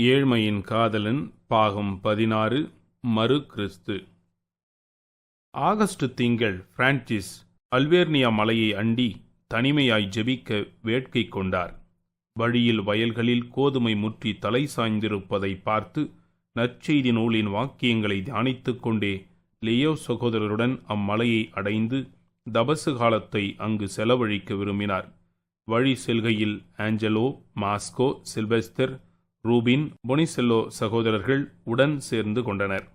ஏழ்மையின் காதலன் பாகம் பதினாறு மறு கிறிஸ்து. ஆகஸ்ட் திங்கள் பிரான்சிஸ் அல்வேர்னியா மலையை அண்டி தனிமையாய் ஜெபிக்க வேட்கை கொண்டார். வழியில் வயல்களில் கோதுமை முற்றி தலை சாய்ந்திருப்பதை பார்த்து நற்செய்தி நூலின் வாக்கியங்களை தியானித்துக் கொண்டே லியோ சகோதரருடன் அம்மலையை அடைந்து தபசு காலத்தை அங்கு செலவழிக்க விரும்பினார். வழி செல்கையில் Angelo Moscow Sylvester Rubin Bonicello சகோதரர்கள் உடன் சேர்ந்து கொண்டனர்.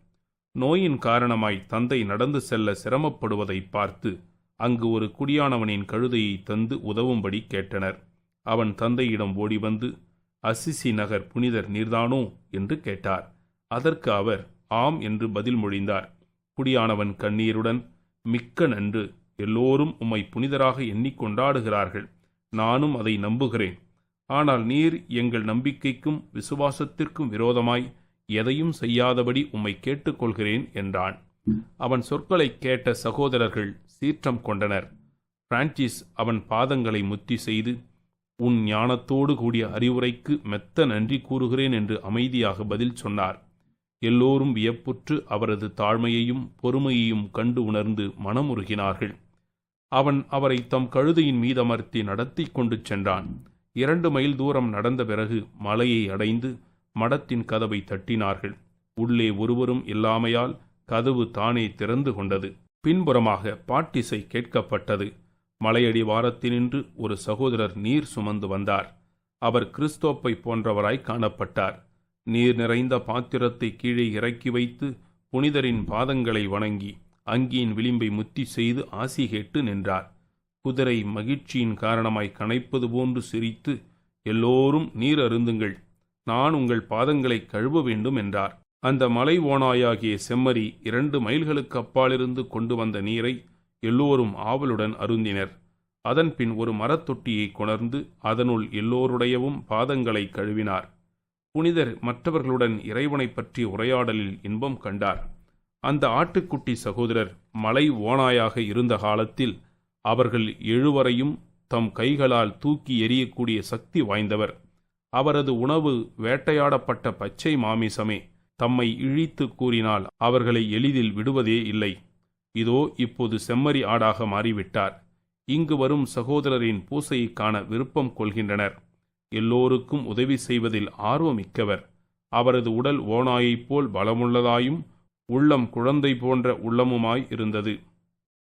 நோயின் காரணமாய் தந்தை நடந்து செல்ல சிரமப்படுவதை பார்த்து அங்கு ஒரு குடியானவனின் கழுதையை தந்து உதவும்படி கேட்டனர். அவன் தந்தையிடம் ஓடி வந்து அசிசி நகர் புனிதர் நீர்தானோ? என்று கேட்டார். அதற்கு அவர் ஆம் என்று பதில் மொழிந்தார். குடியானவன் கண்ணீருடன் மிக்க நன்று எல்லோரும் உம்மை புனிதராக எண்ணிக் கொண்டாடுகிறார்கள். நானும் அதை நம்புகிறேன். ஆனால் நீர் எங்கள் நம்பிக்கைக்கும் விசுவாசத்திற்கும் விரோதமாய் எதையும் செய்யாதபடி உம்மை கேட்டுக்கொள்கிறேன் என்றான். அவன் சொற்களைக் கேட்ட சகோதரர்கள் சீற்றம் கொண்டனர். பிரான்சிஸ் அவன் பாதங்களை முத்தி செய்து உன் ஞானத்தோடு கூடிய அறிவுரைக்கு மெத்த நன்றி கூறுகிறேன் என்று அமைதியாக பதில் சொன்னார். எல்லோரும் வியப்புற்று அவரது தாழ்மையையும் பொறுமையையும் கண்டு உணர்ந்து மனமுருகினார்கள். அவன் அவரை தம் கழுதையின் மீதமர்த்தி நடத்தி கொண்டு சென்றான். இரண்டு மைல் தூரம் நடந்த பிறகு மலையை அடைந்து மடத்தின் கதவை தட்டினார்கள். உள்ளே ஒருவரும் இல்லாமையால் கதவு தானே திறந்து கொண்டது. பின்புறமாக பாட்டிசை கேட்கப்பட்டது. மலையடி வாரத்தினின்று ஒரு சகோதரர் நீர் சுமந்து வந்தார். அவர் கிறிஸ்தோப்பை போன்றவராய் காணப்பட்டார். நீர் நிறைந்த பாத்திரத்தை கீழே இறக்கி வைத்து புனிதரின் பாதங்களை வணங்கி அங்கியின் விளிம்பை முத்தி செய்து ஆசி கேட்டு நின்றார். குதிரை மகிழ்ச்சியின் காரணமாய் கனைப்பது போன்று சிரித்து எல்லோரும் நீர் அருந்துங்கள். நான் உங்கள் பாதங்களை கழுவ வேண்டும் என்றார். அந்த மலை ஓனாயாகிய செம்மறி இரண்டு மைல்களுக்கு அப்பாலிருந்து கொண்டு வந்த நீரை எல்லோரும் ஆவலுடன் அருந்தினர். அதன்பின் ஒரு மரத்தொட்டியை கொணர்ந்து அதனுள் எல்லோருடையவும் பாதங்களை கழுவினார். புனிதர் மற்றவர்களுடன் இறைவனைப் பற்றி உரையாடலில் இன்பம் கண்டார். அந்த ஆட்டுக்குட்டி சகோதரர் மலை ஓனாயாக இருந்த காலத்தில் அவர்கள் எழுவரையும் தம் கைகளால் தூக்கி எறியக்கூடிய சக்தி வாய்ந்தவர். அவரது உணவு வேட்டையாடப்பட்ட பச்சை மாமிசமே தம்மை இழித்து கூறினால் அவர்களை எளிதில் விடுவதே இல்லை. இதோ இப்போது செம்மறி ஆடாக மாறிவிட்டார். இங்கு வரும் சகோதரரின் பூசையை காண விருப்பம் கொள்கின்றனர். எல்லோருக்கும் உதவி செய்வதில் ஆர்வமிக்கவர். அவரது உடல் ஓநாயைப் போல் பலமுள்ளதாயும் உள்ளம் குழந்தை போன்ற உள்ளமுமாய் இருந்தது.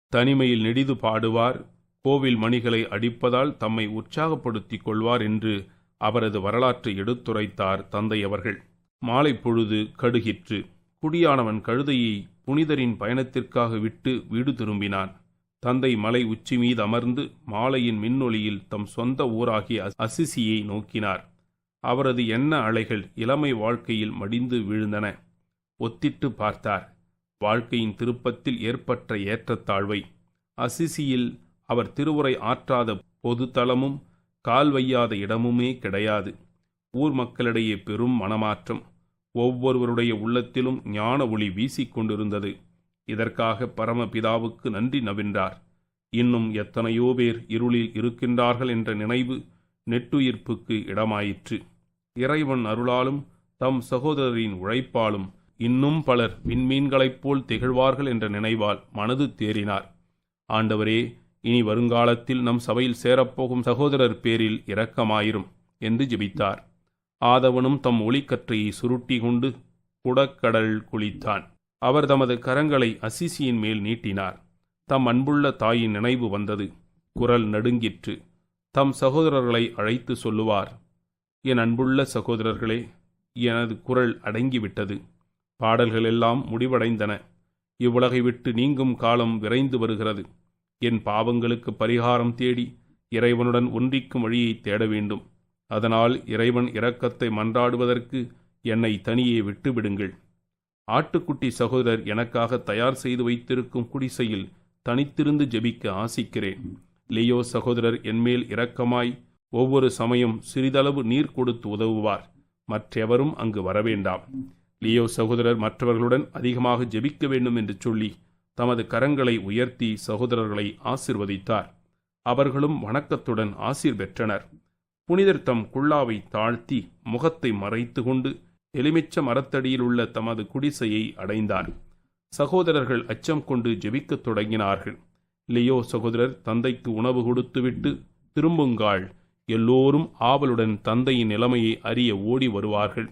தனிமையில் நெடிது பாடுவார் கோவில் மணிகளை அடிப்பதால் தம்மை உற்சாகப்படுத்திக் கொள்வார் என்று அவரது வரலாற்றை எடுத்துரைத்தார் தந்தை அவர்கள். மாலை பொழுது கடுகிற்று. குடியானவன் கழுதையை புனிதரின் பயணத்திற்காக விட்டு வீடு திரும்பினான். தந்தை மலை உச்சி மீது அமர்ந்து மாலையின் மின்னொளியில் தம் சொந்த ஊராகிய அசிசியை நோக்கினார். அவரது எண்ண அலைகள் இளமை வாழ்க்கையில் மடிந்து விழுந்தன. ஒத்திட்டு பார்த்தார். வாழ்க்கையின் திருப்பத்தில் ஏற்பட்ட ஏற்றத்தாழ்வை. அசிசியில் அவர் திருவுரை ஆற்றாத பொதுத்தலமும் கால் வையாத இடமுமே கிடையாது. ஊர் மக்களிடையே பெரும் மனமாற்றம். ஒவ்வொருவருடைய உள்ளத்திலும் ஞான ஒளி வீசிக்கொண்டிருந்தது இதற்காக பரமபிதாவுக்கு நன்றி நவின்றார். இன்னும் எத்தனையோ பேர் இருளில் இருக்கின்றார்கள் என்ற நினைவு நெட்டுயிர்ப்புக்கு இடமாயிற்று. இறைவன் அருளாலும் தம் சகோதரரின் உழைப்பாலும் இன்னும் பலர் விண்மீன்களைப் போல் திகழ்வார்கள் என்ற நினைவால் மனது தேறினார். ஆண்டவரே இனி வருங்காலத்தில் நம் சபையில் சேரப்போகும் சகோதரர் பேரில் இரக்கமாயிரும் என்று ஜெபித்தார். ஆதவனும் தம் ஒளிக்கற்றையை சுருட்டி கொண்டு குடக்கடல் குளித்தான். அவர் தமது கரங்களை அசிசியின் மேல் நீட்டினார். தம் அன்புள்ள தாயின் நினைவு வந்தது. குரல் நடுங்கிற்று. தம் சகோதரர்களை அழைத்து சொல்லுவார் என் அன்புள்ள சகோதரர்களே எனது குரல் அடங்கிவிட்டது. பாடல்கள் எல்லாம் முடிவடைந்தன. இவ்வுலகை விட்டு நீங்கும் காலம் விரைந்து வருகிறது. என் பாவங்களுக்கு பரிகாரம் தேடி இறைவனுடன் ஒன்றிக்கும் வழியை தேட வேண்டும். அதனால் இறைவன் இரக்கத்தை மன்றாடுவதற்கு என்னை தனியே விட்டுவிடுங்கள். ஆட்டுக்குட்டி சகோதரர் எனக்காக தயார் செய்து வைத்திருக்கும் குடிசையில் தனித்திருந்து ஜெபிக்க ஆசிக்கிறேன். லியோ சகோதரர் என்மேல் இரக்கமாய் ஒவ்வொரு சமயம் சிறிதளவு நீர் கொடுத்து உதவுவார். மற்றெவரும் அங்கு வரவேண்டாம். லியோ சகோதரர் மற்றவர்களுடன் அதிகமாக ஜெபிக்க வேண்டும் என்று சொல்லி தமது கரங்களை உயர்த்தி சகோதரர்களை ஆசிர்வதித்தார். அவர்களும் வணக்கத்துடன் ஆசீர் பெற்றனர். புனிதர் தம் குல்லாவை தாழ்த்தி முகத்தை மறைத்து கொண்டு எலுமிச்ச மரத்தடியில் உள்ள தமது குடிசையை அடைந்தார். சகோதரர்கள் அச்சம் கொண்டு ஜெபிக்கத் தொடங்கினார்கள். லியோ சகோதரர் தந்தைக்கு உணவு கொடுத்துவிட்டு திரும்புங்கால் எல்லோரும் ஆவலுடன் தந்தையின் நிலைமையை அறிய ஓடி வருவார்கள்.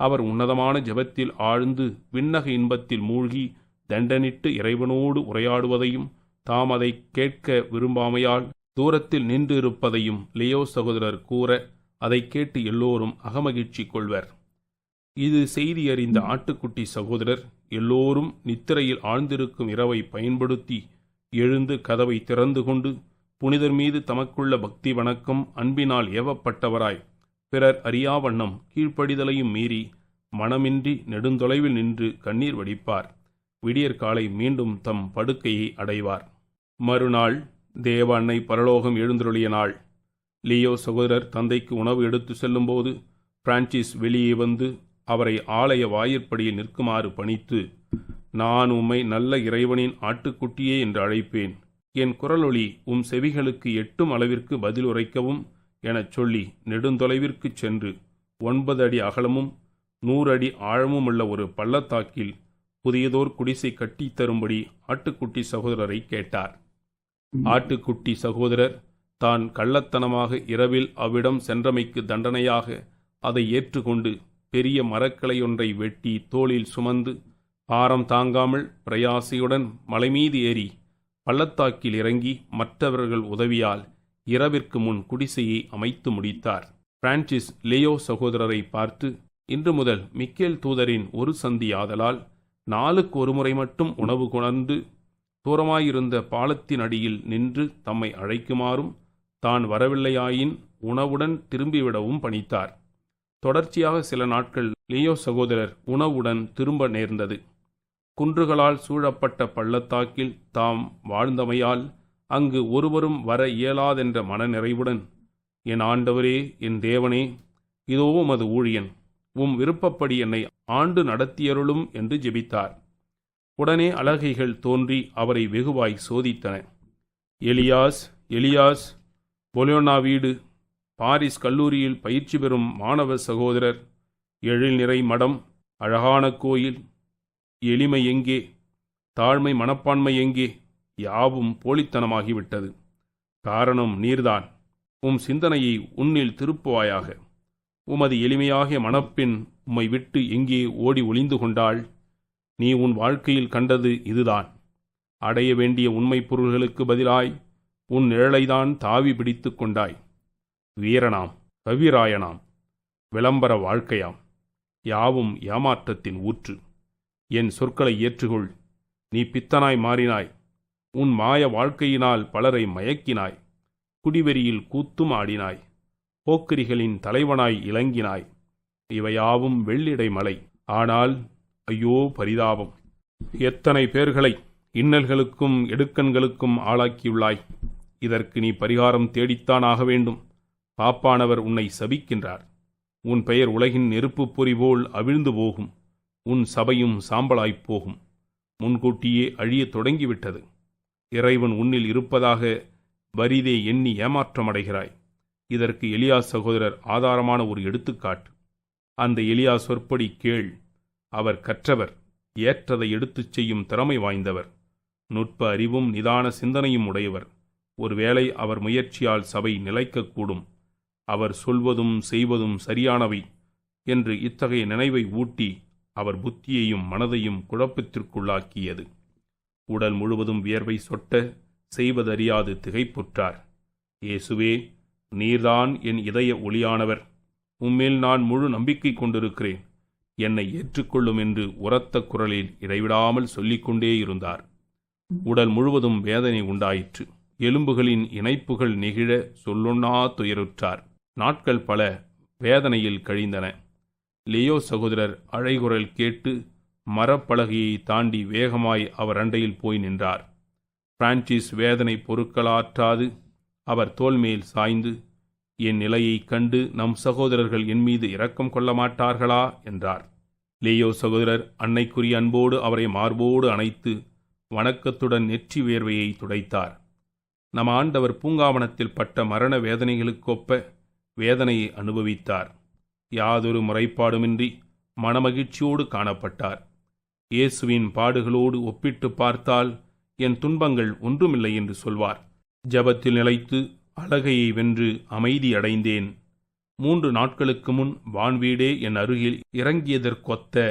அவர் உன்னதமான ஜெபத்தில் ஆழ்ந்து விண்ணக இன்பத்தில் மூழ்கி தண்டனிட்டு இறைவனோடு உரையாடுவதையும் தாம் அதை கேட்க விரும்பாமையால் தூரத்தில் நின்றிருப்பதையும் லியோ சகோதரர் கூற அதை கேட்டு எல்லோரும் அகமகிழ்ச்சி கொள்வர். இது செய்தி அறிந்த ஆட்டுக்குட்டி சகோதரர் எல்லோரும் நித்திரையில் ஆழ்ந்திருக்கும் இரவை பயன்படுத்தி எழுந்து கதவை திறந்து கொண்டு புனிதர் மீது தமக்குள்ள பக்தி வணக்கம் அன்பினால் ஏவப்பட்டவராய் பிறர் அறியாவண்ணம் கீழ்ப்படிதலையும் மீறி மனமின்றி நெடுந்தொலைவில் நின்று கண்ணீர் வடிப்பார். விடியற் காலை மீண்டும் தம் படுக்கையை அடைவார். மறுநாள் தேவ அன்னை பரலோகம் எழுந்தருளிய நாள். லியோ சகோதரர் தந்தைக்கு உணவு எடுத்து செல்லும்போது பிரான்சிஸ் வெளியே வந்து அவரை ஆலய வாயிற்படியில் நிற்குமாறு பணித்து நான் உம்மை நல்ல இறைவனின் ஆட்டுக்குட்டியே என்று அழைப்பேன். என் குரலொளி உம் செவிகளுக்கு எட்டும் அளவிற்கு பதில் உரைக்கவும் எனச் சொல்லி நெடுந்தொலைவிற்குச் சென்று ஒன்பது அடி அகலமும் நூறு அடி ஆழமும் உள்ள ஒரு பள்ளத்தாக்கில் புதியதோர் குடிசை கட்டி தரும்படி ஆட்டுக்குட்டி சகோதரரை கேட்டார். ஆட்டுக்குட்டி சகோதரர் தான் கள்ளத்தனமாக இரவில் அவ்விடம் சென்றமைக்கு தண்டனையாக அதை ஏற்றுக்கொண்டு பெரிய மரக்கலையொன்றை வெட்டி தோளில் சுமந்து பாரம் தாங்காமல் பிரயாசையுடன் மலைமீது ஏறி பள்ளத்தாக்கில் இறங்கி மற்றவர்கள் உதவியால் இரவிற்கு முன் குடிசையை அமைத்து முடித்தார். பிரான்சிஸ் லியோ சகோதரரை பார்த்து இன்று முதல் மிக்கேல் தூதரின் ஒரு சந்தி ஆதலால் நாளுக்கு ஒருமுறை மட்டும் உணவு கொணர்ந்து தூரமாயிருந்த பாலத்தின் அடியில் நின்று தம்மை அழைக்குமாறும் தான் வரவில்லையாயின் உணவுடன் திரும்பிவிடவும் பணித்தார். தொடர்ச்சியாக சில நாட்கள் லியோ சகோதரர் உணவுடன் திரும்ப நேர்ந்தது. குன்றுகளால் சூழப்பட்ட பள்ளத்தாக்கில் தாம் வாழ்ந்தமையால் அங்கு ஒருவரும் வர இயலாதென்ற மனநிறைவுடன் என் ஆண்டவரே என் தேவனே இதோ உமது ஊழியன். உம் விருப்பப்படி என்னை ஆண்டு நடத்தியருளும் என்று ஜெபித்தார். உடனே அழகைகள் தோன்றி அவரை வெகுவாய் சோதித்தன. எலியாஸ் எலியாஸ் பொலியோனா வீடு பாரிஸ் கல்லூரியில் பயிற்சி பெறும் மாணவ சகோதரர் எழில் நிறை மடம் அழகான கோயில் எளிமை எங்கே தாழ்மை மனப்பான்மை எங்கே யாவும் போலித்தனமாகிவிட்டது. காரணம் நீர்தான். உம் சிந்தனையை உன்னில் திருப்புவாயாக. உமது எளிமையாகிய மணப்பெண் உம்மை விட்டு எங்கே ஓடி ஒளிந்து கொண்டாள்? நீ உன் வாழ்க்கையில் கண்டது இதுதான். அடைய வேண்டிய உண்மைப் பொருள்களுக்கு பதிலாய் உன் நிழலைதான் தாவி பிடித்து கொண்டாய். வீரனாம் கவிராயனாம் விளம்பர வாழ்க்கையாம். யாவும் ஏமாற்றத்தின் ஊற்று. என் சொற்களை ஏற்றுகொள். நீ பித்தனாய் மாறினாய். உன் மாய வாழ்க்கையினால் பலரை மயக்கினாய். குடிவெறியில் கூத்தும் ஆடினாய். போக்கிரிகளின் தலைவனாய் இலங்கினாய். இவையாவும் வெள்ளிடை மலை. ஆனால் ஐயோ பரிதாபம். எத்தனை பேர்களை இன்னல்களுக்கும் எடுக்கண்களுக்கும் ஆளாக்கியுள்ளாய். இதற்கு நீ பரிகாரம் தேடித்தான் ஆக வேண்டும். பாப்பானவர் உன்னை சபிக்கின்றார். உன் பெயர் உலகின் நெருப்புப் பொறி போல் அவிழ்ந்து போகும். உன் சபையும் சாம்பலாய்ப் போகும். முன்கூட்டியே அழியத் தொடங்கிவிட்டது. இறைவன் உன்னில் இருப்பதாக வரிதே எண்ணி ஏமாற்றமடைகிறாய். இதற்கு எலியா சகோதரர் ஆதாரமான ஒரு எடுத்துக்காட்டு. அந்த எலியா சொற்படி கேள். அவர் கற்றவர் ஏற்றதை எடுத்துச் செய்யும் திறமை வாய்ந்தவர். நுட்ப அறிவும் நிதான சிந்தனையும் உடையவர். ஒருவேளை அவர் முயற்சியால் சபை நிலைக்கக்கூடும். அவர் சொல்வதும் செய்வதும் சரியானவை என்று இத்தகைய நினைவை ஊட்டி அவர் புத்தியையும் மனதையும் குழப்பத்திற்குள்ளாக்கியது. உடல் முழுவதும் வியர்வை சொட்ட செய்வதறியாது திகைப்புற்றார். இயேசுவே நீர்தான் என் இதய ஒளியானவர். உம்மேல் நான் முழு நம்பிக்கை கொண்டிருக்கிறேன். என்னை ஏற்றுக்கொள்ளும் என்று உரத்த குரலில் இடைவிடாமல் சொல்லிக்கொண்டே இருந்தார். உடல் முழுவதும் வேதனை உண்டாயிற்று. எலும்புகளின் இணைப்புகள் நெகிழ சொல்லொன்னா துயருற்றார். நாட்கள் பல வேதனையில் கழிந்தன. லியோ சகோதரர் அழைகுரல் கேட்டு மரப்பலகையை தாண்டி வேகமாய் அவர் அண்டையில் போய் நின்றார். பிரான்சிஸ் வேதனை பொருட்களாற்றாது. அவர் தோல்மேல் சாய்ந்து என் நிலையைக் கண்டு நம் சகோதரர்கள் என் மீது இரக்கம் கொள்ள மாட்டார்களா? என்றார். லேயோ சகோதரர் அன்னைக்குரிய அன்போடு அவரை மார்போடு அணைத்து வணக்கத்துடன் நெற்றி வேர்வையை துடைத்தார். நம் ஆண்டவர் பூங்காவனத்தில் பட்ட மரண வேதனைகளுக்கொப்ப வேதனையை அனுபவித்தார். யாதொரு முறைப்பாடுமின்றி மனமகிழ்ச்சியோடு காணப்பட்டார். இயேசுவின் பாடுகளோடு ஒப்பிட்டு பார்த்தால் என் துன்பங்கள் ஒன்றுமில்லை என்று சொல்வார். ஜபத்தில் நிலைத்து அழகையை வென்று அமைதி அடைந்தேன். மூன்று நாட்களுக்கு முன் வான்வீடே என் அருகில் இறங்கியதற்கொத்த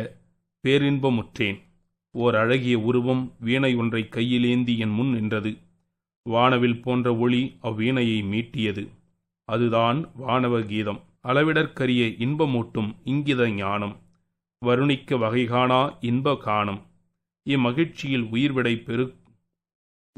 பேரின்பமுற்றேன். ஓர் அழகிய உருவம் வீணை ஒன்றை கையிலேந்தி என் முன் நின்றது. வானவில் போன்ற ஒளி அவ்வீணையை மீட்டியது. அதுதான் வானவ கீதம் அளவிடற்கரிய இன்பமூட்டும் இங்கித ஞானம். வருணிக்க வகைகாணா இன்ப காணம். இம்மகிழ்ச்சியில் உயிர் விடை பெரு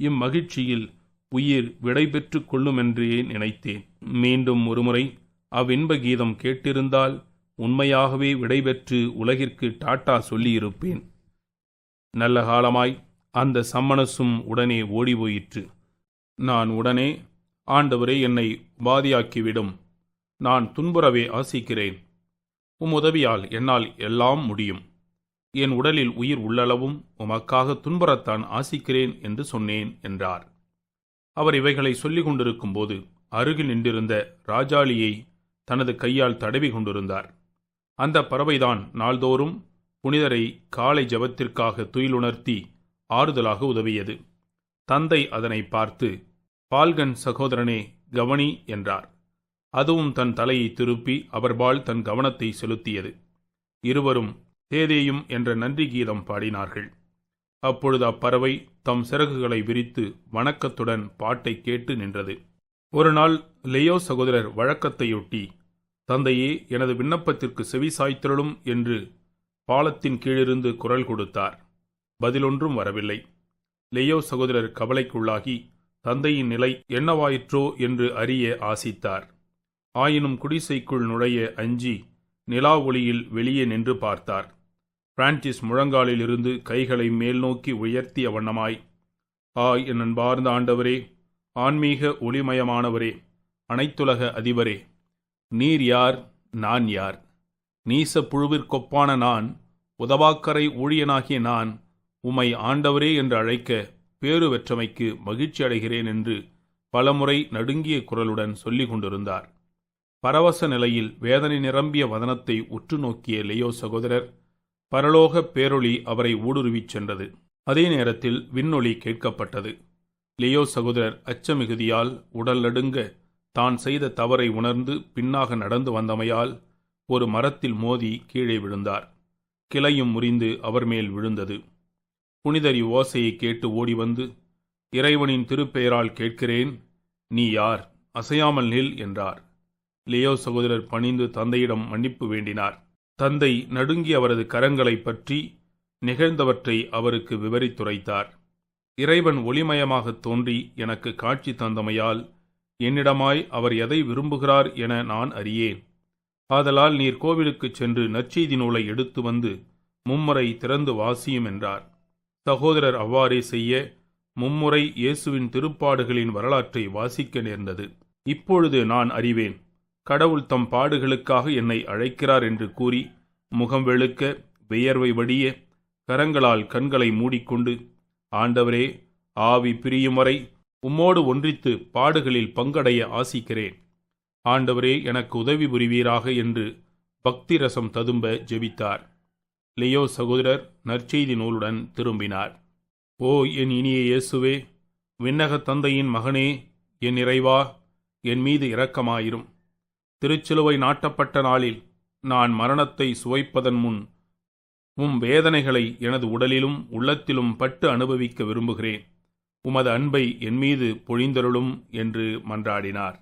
இம்மகிழ்ச்சியில் உயிர் விடை பெற்று கொள்ளுமென்றே நினைத்தேன். மீண்டும் ஒருமுறை அவ்வின்ப கீதம் கேட்டிருந்தால் உண்மையாகவே விடைபெற்று உலகிற்கு டாட்டா சொல்லியிருப்பேன். நல்ல காலமாய் அந்த சம்மனசும் உடனே ஓடி போயிற்று நான் உடனே ஆண்டவரே என்னை உபாதியாக்கிவிடும். நான் துன்புறவே ஆசிக்கிறேன். உம் உதவியால் என்னால் எல்லாம் முடியும். என் உடலில் உயிர் உள்ளளவும் உமக்காக துன்புறத்தான் ஆசிக்கிறேன் என்று சொன்னேன் என்றார். அவர் இவைகளை சொல்லிக் கொண்டிருக்கும்போது அருகில் நின்றிருந்த ராஜாளியை தனது கையால் தடவி கொண்டிருந்தார். அந்த பறவைதான் நாள்தோறும் புனிதரை காலை ஜபத்திற்காக துயிலுணர்த்தி ஆறுதலாக உதவியது. தந்தை அதனை பார்த்து பால்கன் சகோதரனே கவனி என்றார். அதுவும் தன் தலையை திருப்பி அவர்பால் தன் கவனத்தை செலுத்தியது. இருவரும் தேதேயும் என்ற நன்றி கீதம் பாடினார்கள். அப்பொழுது அப்பறவை தம் சிறகுகளை விரித்து வணக்கத்துடன் பாட்டை கேட்டு நின்றது. ஒரு நாள் லியோ சகோதரர் வழக்கத்தையொட்டி தந்தையே எனது விண்ணப்பத்திற்கு செவி சாய்த்திரளும் என்று பாலத்தின் கீழிருந்து குரல் கொடுத்தார். பதிலொன்றும் வரவில்லை. லியோ சகோதரர் கவலைக்குள்ளாகி தந்தையின் நிலை என்னவாயிற்றோ? என்று அறிய ஆசித்தார். ஆயினும் குடிசைக்குள் நுழைய அஞ்சி நிலா ஒளியில் வெளியே நின்று பார்த்தார். பிரான்சிஸ் முழங்காலில் இருந்து கைகளை மேல் நோக்கி உயர்த்திய வண்ணமாய் ஆய் என் அன்பார்ந்த ஆண்டவரே ஆன்மீக ஒளிமயமானவரே அனைத்துலக அதிபரே நீர் யார் நான் யார்? நீச புழுவிற்கொப்பான நான் உதவாக்கரை ஊழியனாகிய நான் உம்மை ஆண்டவரே என்று அழைக்க பேறு வெற்றமைக்கு மகிழ்ச்சி அடைகிறேன் என்று பலமுறை நடுங்கிய குரலுடன் சொல்லிக் கொண்டிருந்தார். பரவச நிலையில் வேதனை நிரம்பிய வதனத்தை உற்று நோக்கிய லியோ சகோதரர் பரலோக பேரொளி அவரை ஊடுருவிச் சென்றது. அதே நேரத்தில் விண்ணொளி கேட்கப்பட்டது. லியோ சகோதரர் அச்சமிகுதியால் உடல் நடுங்க தான் செய்த தவறை உணர்ந்து பின்னாக நடந்து வந்தமையால் ஒரு மரத்தில் மோதி கீழே விழுந்தார். கிளையும் முறிந்து அவர் மேல் விழுந்தது. புனிதரி ஓசையை கேட்டு ஓடி வந்து இறைவனின் திருப்பெயரால் கேட்கிறேன் நீ யார்? அசையாமல் நில் என்றார். லியோ சகோதரர் பணிந்து தந்தையிடம் மன்னிப்பு வேண்டினார். தந்தை நடுங்கி அவரது கரங்களை பற்றி நிகழ்ந்தவற்றை அவருக்கு விவரித்துரைத்தார். இறைவன் ஒளிமயமாகத் தோன்றி எனக்கு காட்சி தந்தமையால் என்னிடமாய் அவர் எதை விரும்புகிறார் என நான் அறியேன். ஆதலால் நீர் கோவிலுக்குச் சென்று நற்செய்தி நூலை எடுத்து வந்து மும்முறை திறந்து வாசியும் என்றார். சகோதரர் அவ்வாறே செய்ய மும்முறை இயேசுவின் திருப்பாடுகளின் வரலாற்றை வாசிக்க நேர்ந்தது. இப்பொழுது நான் அறிவேன். கடவுள் தம் பாடுகளுக்காக என்னை அழைக்கிறார் என்று கூறி முகம் வெளுக்க வியர்வை வடிய கரங்களால் கண்களை மூடிக்கொண்டு ஆண்டவரே ஆவி பிரியும் வரை உம்மோடு ஒன்றித்து பாடுகளில் பங்கடைய ஆசிக்கிறேன். ஆண்டவரே எனக்கு உதவி புரிவீராக என்று பக்தி ரசம் ததும்ப ஜெபித்தார் லியோ சகோதரர் நற்செய்தி நூலுடன் திரும்பினார். ஓ என் இனிய இயேசுவே விண்ணக தந்தையின் மகனே என் இறைவா என் மீது இரக்கமாயிரும். திருச்சிலுவை நாட்டப்பட்ட நாளில் நான் மரணத்தை சுவைப்பதன் முன் உம் வேதனைகளை எனது உடலிலும் உள்ளத்திலும் பட்டு அனுபவிக்க விரும்புகிறேன். உமது அன்பை என் மீது பொழிந்தருளும் என்று மன்றாடினார்.